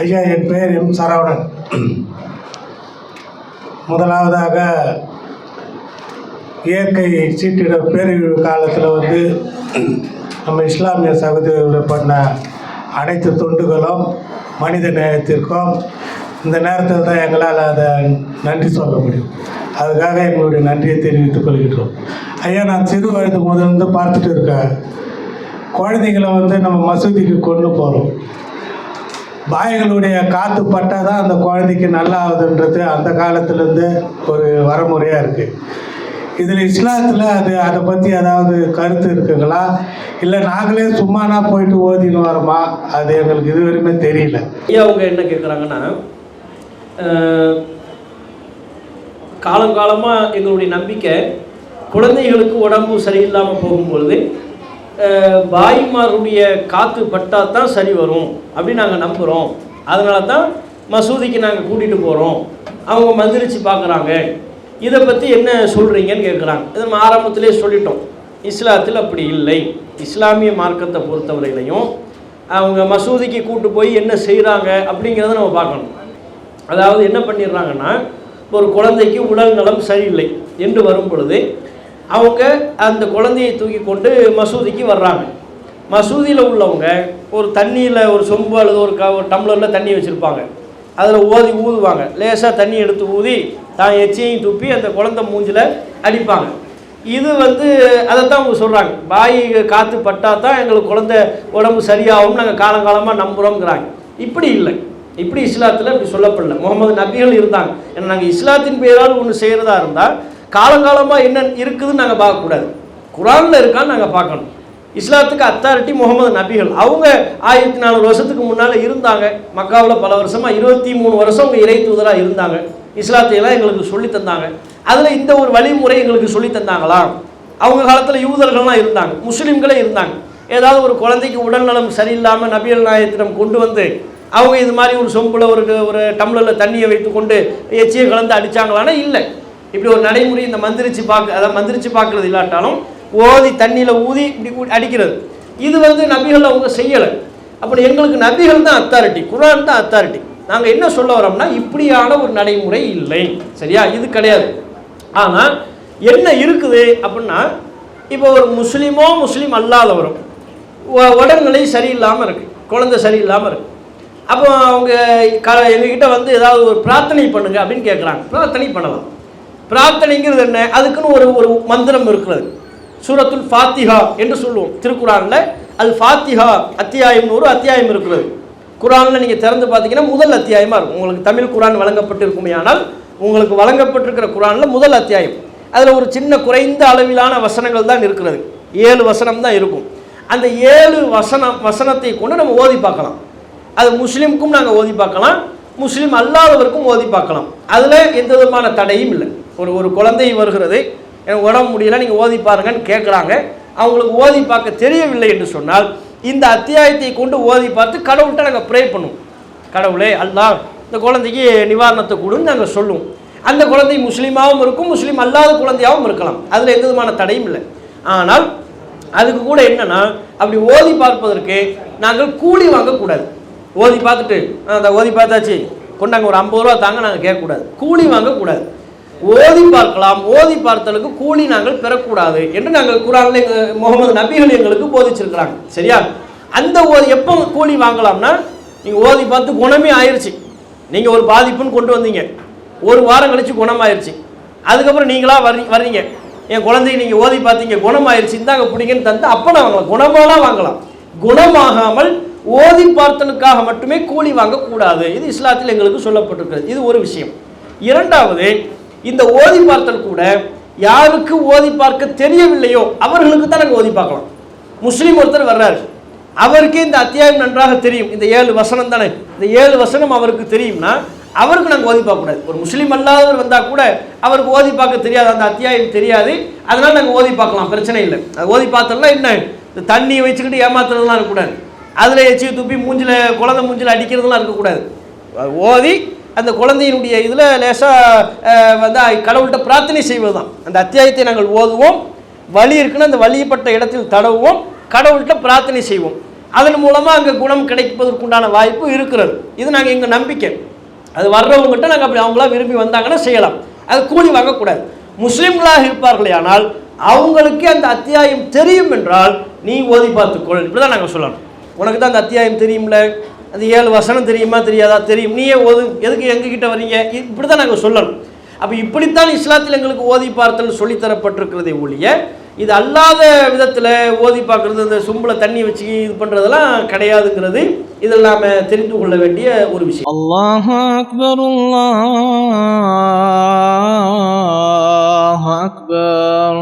ஐயா என் பெயர் எம் சரவணன். முதலாவதாக இயற்கை சீட்டிட பேரழிவு காலத்தில் வந்து நம்ம இஸ்லாமிய சகோதரர்கள் பண்ண அனைத்து தொண்டுகளும் மனித நேயத்திற்கும் இந்த நேரத்தில் தான் எங்களால் அதை நன்றி சொல்ல முடியும். அதுக்காக எங்களுடைய நன்றியை தெரிவித்துக் கொள்கின்றோம். ஐயா நான் சிறு வயது முதலிருந்து பார்த்துட்டு இருக்கேன். குழந்தைங்களை வந்து நம்ம மசூதிக்கு கொண்டு போகிறோம் பாய்களுடைய காற்று பட்டால் தான் அந்த குழந்தைக்கு நல்லா ஆகுதுன்றது அந்த காலத்துலேருந்து ஒரு வரமுறையாக இருக்குது இதில் இஸ்லாத்தில் அது அதை பற்றி ஏதாவது கருத்து இருக்குங்களா? இல்லை நாங்களே சும்மானா போயிட்டு ஓதின்னு வரோமா? அது எங்களுக்கு இது வரையுமே தெரியல. ஐயா அவங்க என்ன கேட்குறாங்கன்னா காலங்காலமாக எங்களுடைய நம்பிக்கை குழந்தைகளுக்கு உடம்பு சரியில்லாமல் போகும்பொழுது பாய்மாருடைய காற்று பட்டால் தான் சரி வரும் அப்படின்னு நாங்கள் நம்புகிறோம் அதனால தான் மசூதிக்கு நாங்கள் கூட்டிகிட்டு போகிறோம் அவங்க மந்திரிச்சு பார்க்குறாங்க இதை பற்றி என்ன சொல்கிறீங்கன்னு கேட்குறாங்க இதை நம்ம ஆரம்பத்திலே சொல்லிட்டோம். இஸ்லாத்தில் அப்படி இல்லை. இஸ்லாமிய மார்க்கத்தை பொறுத்தவரையிலையும் அவங்க மசூதிக்கு கூட்டு போய் என்ன செய்கிறாங்க அப்படிங்கிறத நம்ம பார்க்கணும். அதாவது என்ன பண்ணிடுறாங்கன்னா ஒரு குழந்தைக்கு உடல் நலம் சரியில்லை என்று வரும் பொழுது அவங்க அந்த குழந்தையை தூக்கி கொண்டு மசூதிக்கு வர்றாங்க. மசூதியில் உள்ளவங்க ஒரு தண்ணியில் ஒரு சொம்பு அல்லது ஒரு க ஒரு டம்ளரில் தண்ணி வச்சுருப்பாங்க. அதில் ஓதி ஊதுவாங்க. லேசாக தண்ணி எடுத்து ஊதி தான் எச்சையும் துப்பி அந்த குழந்தை மூஞ்சில் அடிப்பாங்க. இது வந்து அதை தான் அவங்க சொல்கிறாங்க பாய் காற்று பட்டால் தான் எங்களுக்கு குழந்தை உடம்பு சரியாகும் நாங்கள் காலங்காலமாக நம்புகிறோங்கிறாங்க இப்படி இல்லை. இப்படி இஸ்லாத்தில் இப்படி சொல்லப்படல. முகமது நபிகள் இருந்தாங்க. ஏன்னா நாங்கள் இஸ்லாத்தின் பேரால் ஒன்று செய்கிறதா இருந்தால் காலங்காலமாக என்ன இருக்குதுன்னு நாங்கள் பார்க்கக்கூடாது. குரானில் இருக்கான்னு நாங்கள் பார்க்கணும். இஸ்லாத்துக்கு அத்தாரிட்டி முகமது நபிகள். அவங்க ஆயிரத்தி நானூறு வருஷத்துக்கு முன்னால் இருந்தாங்க. மக்காவில் பல வருஷமாக இருபத்தி மூணு வருஷம் அவங்க இறை தூதராக இருந்தாங்க. இஸ்லாத்தையெல்லாம் எங்களுக்கு சொல்லி தந்தாங்க. அதில் இந்த ஒரு வழிமுறை எங்களுக்கு சொல்லி தந்தாங்களா? அவங்க காலத்தில் யூதர்கள்லாம் இருந்தாங்க முஸ்லீம்களே இருந்தாங்க. ஏதாவது ஒரு குழந்தைக்கு உடல்நலம் சரியில்லாமல் நபிகள் நாயத்திடம் கொண்டு வந்து அவங்க இது மாதிரி ஒரு சொம்புல ஒரு ஒரு டம்ளரில் தண்ணியை வைத்து கொண்டு எச்சியை கலந்து அடித்தாங்களான்னா இல்லை. இப்படி ஒரு நடைமுறை இந்த மந்திரிச்சு பார்க்க அதாவது மந்திரிச்சு பார்க்கறது இல்லாட்டாலும் ஓதி தண்ணியில் ஊதி இப்படி அடிக்கிறது. இது வந்து நபிகள் அவங்க செய்யலை. அப்படி எங்களுக்கு நபிகள் தான் அத்தாரிட்டி குரான் தான் அத்தாரிட்டி நாங்கள் என்ன சொல்ல வரோம்னா இப்படியான ஒரு நடைமுறை இல்லை. சரியா? இது கிடையாது. ஆனால் என்ன இருக்குது அப்படின்னா இப்போ ஒரு முஸ்லீமோ முஸ்லீம் அல்லாதவரும் உடல்நிலை சரியில்லாமல் இருக்குது குழந்தை சரியில்லாமல் இருக்குது அப்போ அவங்க க எங்ககிட்ட வந்து ஏதாவது ஒரு பிரார்த்தனை பண்ணுங்க அப்படின்னு கேட்குறாங்க பிரார்த்தனை பண்ணலாம். பிரார்த்தனைங்கிறது என்ன? அதுக்குன்னு ஒரு ஒரு மந்திரம் இருக்கிறது. சூரத்துல் ஃபாத்திஹா என்று சொல்லுவோம். திருக்குறானில் அது ஃபாத்திஹா அத்தியாயம்னு ஒரு அத்தியாயம் இருக்கிறது. குரானில் நீங்கள் திறந்து பார்த்தீங்கன்னா முதல் அத்தியாயமாக இருக்கும். உங்களுக்கு தமிழ் குரான் வழங்கப்பட்டிருக்குமே ஆனால் உங்களுக்கு வழங்கப்பட்டிருக்கிற குரானில் முதல் அத்தியாயம். அதில் ஒரு சின்ன குறைந்த அளவிலான வசனங்கள் தான் இருக்கிறது. ஏழு வசனம் தான் இருக்கும். அந்த ஏழு வசனம் வசனத்தை கொண்டு நம்ம ஓதி பார்க்கலாம். அது முஸ்லீமுக்கும் நாங்கள் ஓதி பார்க்கலாம். முஸ்லீம் அல்லாதவருக்கும் ஓதி பார்க்கலாம். அதில் எந்த விதமான தடையும் இல்லை. ஒரு ஒரு குழந்தை வருகிறது எனக்கு உடம்பு முடியல நீங்கள் ஓதி பாருங்கன்னு கேட்குறாங்க அவங்களுக்கு ஓதி பார்க்க தெரியவில்லை என்று சொன்னால் இந்த அத்தியாயத்தை கொண்டு ஓதி பார்த்து கடவுள்கிட்ட நாங்கள் ப்ரே பண்ணுவோம். கடவுளே அல்லாஹ் இந்த குழந்தைக்கு நிவாரணத்தை கொடுன்னு நாங்கள் சொல்லுவோம். அந்த குழந்தை முஸ்லீமாகவும் இருக்கும் முஸ்லீம் அல்லாத குழந்தையாகவும் இருக்கலாம். அதில் எந்த விதமான தடையும் இல்லை. ஆனால் அதுக்கு கூட என்னென்னா அப்படி ஓதி பார்ப்பதற்கு நாங்கள் கூலி வாங்கக்கூடாது. ஓதி பார்த்துட்டு அந்த ஓதி பார்த்தாச்சு. கொண்டாங்க ஒரு ஐம்பது ரூபா தாங்க நாங்கள் கேட்கக்கூடாது. கூலி வாங்கக்கூடாது. ஓதி பார்க்கலாம் ஓதி பார்த்தலுக்கு கூலி நாங்கள் பெறக்கூடாது என்று நாங்கள் குரானில் எங்கள் முகமது நபிகள் எங்களுக்கு போதிச்சிருக்கிறாங்க. சரியா? அந்த ஓதி எப்போ கூலி வாங்கலாம்னா நீங்கள் ஓதி பார்த்து குணமே ஆயிடுச்சு நீங்கள் ஒரு பாதிப்புன்னு கொண்டு வந்தீங்க. ஒரு வாரம் கழித்து குணமாயிருச்சு. அதுக்கப்புறம் நீங்களாக வர்றீ வர்றீங்க. என் குழந்தைய நீங்கள் ஓதி பார்த்தீங்க குணமாயிருச்சு இந்தாங்க பிடிங்கன்னு தந்து அப்போ நான் வாங்கலாம் குணமாலாம் வாங்கலாம். குணமாகாமல் ஓதி பார்த்தனுக்காக மட்டுமே கூலி வாங்கக்கூடாது. இது இஸ்லாத்தில் எங்களுக்கு சொல்லப்பட்டிருக்கிறது. இது ஒரு விஷயம். இரண்டாவது இந்த ஓதி பார்த்தல் கூட யாருக்கு ஓதி பார்க்க தெரியவில்லையோ அவர்களுக்கு தான் நாங்கள் ஓதி பார்க்கலாம். முஸ்லீம் ஒருத்தர் வர்றாரு. அவருக்கே இந்த அத்தியாயம் நன்றாக தெரியும். இந்த ஏழு வசனம் தானே? இந்த ஏழு வசனம் அவருக்கு தெரியும்னா அவருக்கு நாங்கள் ஓதி பார்க்கக்கூடாது. ஒரு முஸ்லீம் அல்லாதவர் வந்தால் கூட அவருக்கு ஓதி பார்க்க தெரியாது. அந்த அத்தியாயம் தெரியாது. அதனால் நாங்கள் ஓதி பார்க்கலாம். பிரச்சனை இல்லை. அது ஓதி பார்த்தோம்னா என்ன? இந்த தண்ணியை வச்சுக்கிட்டு ஏமாத்துறதுலாம் இருக்கக்கூடாது. அதில் எச்சியை துப்பி மூஞ்சில் குழந்தை மூஞ்சில் அடிக்கிறதுலாம் இருக்கக்கூடாது. ஓதி அந்த குழந்தையினுடைய இதில் லேசாக வந்து கடவுள்கிட்ட பிரார்த்தனை செய்வது தான் அந்த அத்தியாயத்தை நாங்கள் ஓதுவோம். வலி இருக்குன்னு அந்த வலிப்பட்ட இடத்தில் தடவுவோம். கடவுள்கிட்ட பிரார்த்தனை செய்வோம். அதன் மூலமாக அங்கே குணம் கிடைப்பதற்குண்டான வாய்ப்பு இருக்கிறது. இது நாங்கள் எங்கள் நம்பிக்கை. அது வர்றவங்ககிட்ட நாங்கள் அப்படி அவங்களாம் விரும்பி வந்தாங்கன்னா செய்யலாம். அது கூலி வாங்கக்கூடாது. முஸ்லீம்களாக இருப்பார்களே ஆனால் அவங்களுக்கு அந்த அத்தியாயம் தெரியும் என்றால் நீ ஓதி பார்த்துக்கொள். இப்படி தான் நாங்கள் சொல்லணும். உனக்கு தான் அந்த அத்தியாயம் தெரியும்ல? அந்த ஏழு வசனம் தெரியுமா தெரியாதா? தெரியும். நீயே ஓது. எதுக்கு எங்ககிட்ட வரீங்க இப்படி தான் நாங்கள் சொல்லணும். அப்போ இப்படித்தான் இஸ்லாத்தில் எங்களுக்கு ஓதி பார்த்தல் சொல்லித்தரப்பட்டிருக்கிறதே ஒழிய இது அல்லாத விதத்தில் ஓதி பார்க்குறது இந்த சும்பில் தண்ணி வச்சு இது பண்ணுறதெல்லாம் கிடையாதுங்கிறது இதில் நாம் தெரிந்து கொள்ள வேண்டிய ஒரு விஷயம். அல்லாஹ் அக்பர் அல்லாஹ் அக்பர்.